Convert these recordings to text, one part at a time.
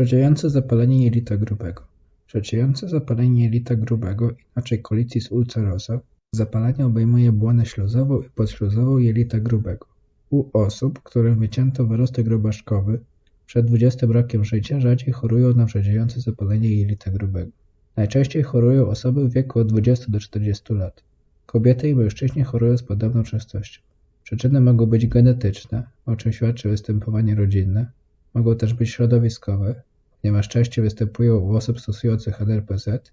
Przeciąające zapalenie jelita grubego. Przeciąające zapalenie jelita grubego, inaczej colitis ulcerosa, zapalenie obejmuje błonę śluzową i podśluzową jelita grubego. U osób, którym wycięto wyrostek robaszkowy przed 20 rokiem życia, rzadziej chorują na przeciąające zapalenie jelita grubego. Najczęściej chorują osoby w wieku od 20 do 40 lat. Kobiety i mężczyźni chorują z podobną częstością. Przyczyny mogą być genetyczne, o czym świadczy występowanie rodzinne, mogą też być środowiskowe, ponieważ częściej występują u osób stosujących NRPZ,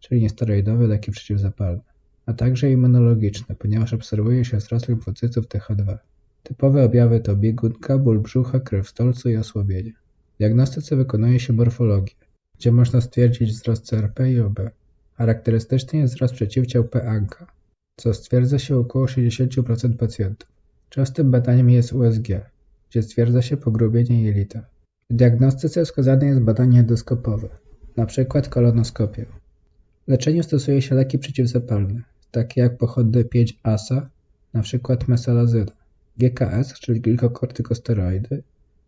czyli niesteroidowe leki przeciwzapalne, a także immunologiczne, ponieważ obserwuje się wzrost limfocytów TH2. Typowe objawy to biegunka, ból brzucha, krew stolcu i osłabienie. W diagnostyce wykonuje się morfologię, gdzie można stwierdzić wzrost CRP i OB. Charakterystyczny jest wzrost przeciwciał P-ANKA, co stwierdza się u około 60% pacjentów. Częstym badaniem jest USG, gdzie stwierdza się pogrubienie jelita. W diagnostyce wskazane jest badanie endoskopowe, np. kolonoskopię. W leczeniu stosuje się leki przeciwzapalne, takie jak pochodny 5-ASA, np. mesalazyna, GKS, czyli glikokortykosteroidy,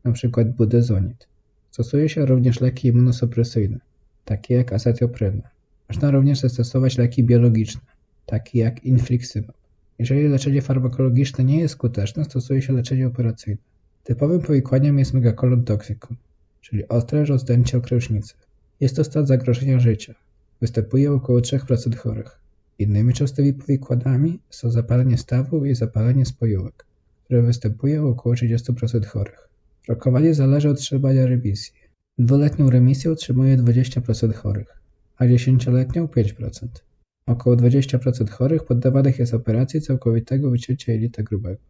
np. budezonid. Stosuje się również leki immunosupresyjne, takie jak acetopryna. Można również zastosować leki biologiczne, takie jak infliximab. Jeżeli leczenie farmakologiczne nie jest skuteczne, stosuje się leczenie operacyjne. Typowym powikłaniem jest megakolon toxicum, czyli ostre rozdęcie okrężnicy. Jest to stan zagrożenia życia. Występuje około 3% chorych. Innymi częstymi powikłaniami są zapalenie stawów i zapalenie spojówek, które występuje u około 30% chorych. Rokowanie zależy od trzymania remisji. Dwuletnią remisję utrzymuje 20% chorych, a dziesięcioletnią 5%. Około 20% chorych poddawanych jest operacji całkowitego wycięcia jelita grubego.